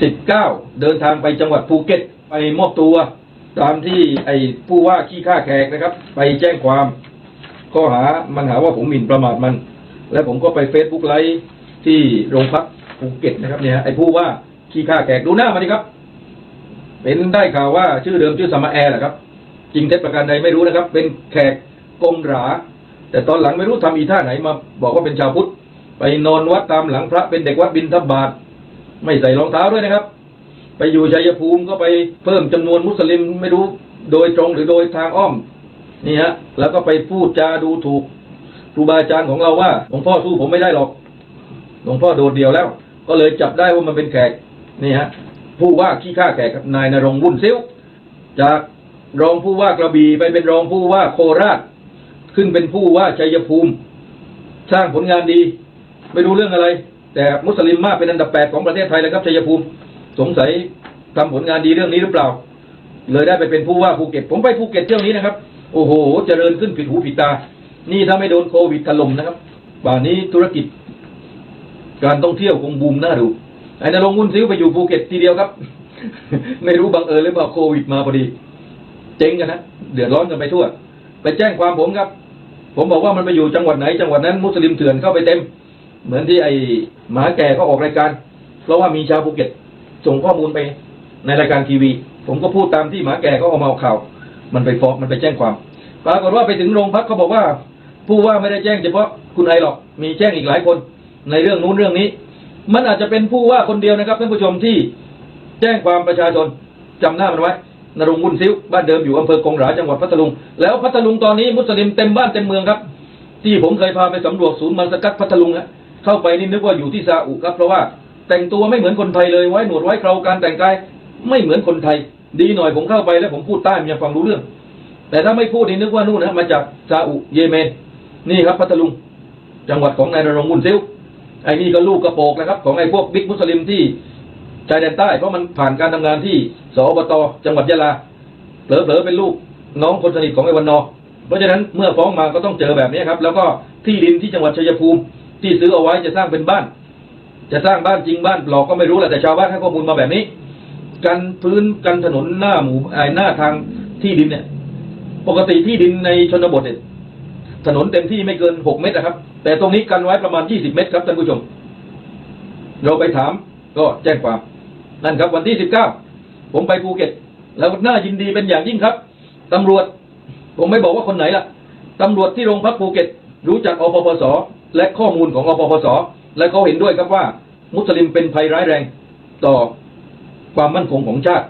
19 เดินทางไปจังหวัดภูเก็ตไปมอบตัว ตามที่ไอ้ผู้ว่าขี้ข้าแขกนะครับ ไปแจ้งความข้อหามันหาว่าผมหมิ่นประมาทมัน และผมก็ไปเฟซบุ๊กไลฟ์ที่โรงพักภูเก็ตนะครับเนี่ยไอ้ผู้ว่าขี้ข้าแขกดูหน้ามันดิครับเป็นได้ข่าวว่าชื่อเดิมชื่อสมาแอร์แหละครับ จริงเท็จประการใดไม่รู้นะครับ เป็นแขกกงหรา แต่ตอนหลังไม่รู้ทำอีท่าไหนมา บอกว่าเป็นชาวพุทธไปนอนวัดตามหลังพระเป็นเด็กวัดบินทบาท ไม่ใส่รองเท้าด้วยนะครับ ไปอยู่ชัยภูมิก็ไปเพิ่มจำนวนมุสลิมไม่รู้โดยตรงหรือโดยทางอ้อมนี่ฮะแล้วก็ไปพูดจาดูถูกครูบาอาจารย์ของเราว่าหลวงพ่อสู้ผมไม่ได้หรอกหลวงพ่อโดดเดี่ยวแล้ว ก็เลยจับได้ว่ามันเป็นแขกนี่ฮะผู้ว่าขี้ข้าแขกกับนายนรงวุ่นซิ้วจากรองผู้ว่ากระบี่ไปเป็นรองผู้ว่าโคราช ขึ้นเป็นผู้ว่าชัยภูมิ สร้างผลงานดี ไม่รู้เรื่องอะไร แต่มุสลิมมากเป็นอันดับแปดของประเทศไทยเลยครับชัยภูมิสงสัยทำผลงานดีเรื่องนี้หรือเปล่า เลยได้ไปเป็นผู้ว่าภูเก็ต ผมไปภูเก็ตเที่ยวนี้นะครับ โอ้โห เจริญขึ้นผิดหูผิดตา นี่ถ้าไม่โดนโควิดถล่มนะครับป่านนี้ธุรกิจ การท่องเที่ยวคงบูมน่าดูไอ้นรงุ่นซิ้วไปอยู่ภูเก็ตทีเดียวครับ ไม่รู้บังเอิญหรือเปล่าโควิดมาพอดี เจ๊งกันนะเดือดร้อนกันไปทั่ว ไปแจ้งความผมครับ ผมบอกว่ามันไปอยู่จังหวัดไหนจังหวัดนั้น มุสลิมเถื่อนเข้าไปเต็ม เหมือนที่ไอ้หมาแก่เขาออกรายการ เพราะว่ามีชาวภูเก็ตส่งข้อมูลไปในรายการทีวี ผมก็พูดตามที่หมาแก่เขาเอามาเอาข่าว มันไปฟ้องมันไปแจ้งความปรากฏว่าไปถึงโรงพักเขาบอกว่า ผู้ว่าไม่ได้แจ้งเฉพาะคุณไอหรอกมีแจ้งอีกหลายคน ในเรื่องนู้นเรื่องนี้ มันอาจจะเป็นผู้ว่าคนเดียวนะครับท่านผู้ชมที่แจ้งความประชาชนจำหน้ามันไว้นรงค์วุ่นซิ้วบ้านเดิมอยู่อำเภอกงหราจังหวัดพัทลุง แล้วพัทลุงตอนนี้มุสลิมเต็มบ้านเต็มเมืองครับ ที่ผมเคยพาไปสำรวจศูนย์มันสกัดพัทลุงนะ เข้าไปนี่นึกว่าอยู่ที่ซาอุครับ เพราะว่าแต่งตัวไม่เหมือนคนไทยเลยไว้หนวดไว้เคราการแต่งกายไม่เหมือนคนไทย ดีหน่อยผมเข้าไปแล้วผมพูดใต้มันยังฟังรู้เรื่อง แต่ถ้าไม่พูดนี่นึกว่านู่นนะมาจากซาอุเยเมน นี่ครับพัทลุง จังหวัดของนายนรงค์วุ่นซิ้วไอ้นี่ก็ลูกกระโปกนะครับ ของไอ้พวกบิ๊กมุสลิมที่ชายแดนใต้เพราะมันผ่านการทำงานที่สอบตจังหวัดยะลาเผลอๆเป็นลูกน้องคนสนิทของไอ้วันนอเพราะฉะนั้นเมื่อฟ้องมาก็ต้องเจอแบบนี้ครับ แล้วก็ที่ดินที่จังหวัดชัยภูมิ ที่ซื้อเอาไว้จะสร้างเป็นบ้าน จะสร้างบ้านจริงบ้านปลอกก็ไม่รู้แหละแต่ชาวบ้านให้ข้อมูลมาแบบนี้ กันพื้นกันถนนหน้าหมู่ไอ้หน้าทางที่ดินเนี่ย ปกติที่ดินในชนบทเนี่ยถนนเต็มที่ไม่เกินหกเมตรนะครับ แต่ตรงนี้กันไว้ประมาณยี่สิบเมตรครับท่านผู้ชม เราไปถามก็แจ้งความนั่นครับ วันที่สิบเก้าผมไปภูเก็ต แล้วน่ายินดีเป็นอย่างยิ่งครับตำรวจ ผมไม่บอกว่าคนไหนล่ะตำรวจที่โรงพักภูเก็ต รู้จักอปปส และข้อมูลของอปปสและเขาเห็นด้วยครับว่ามุสลิมเป็นภัยร้ายแรงต่อความมั่นคงของชาติ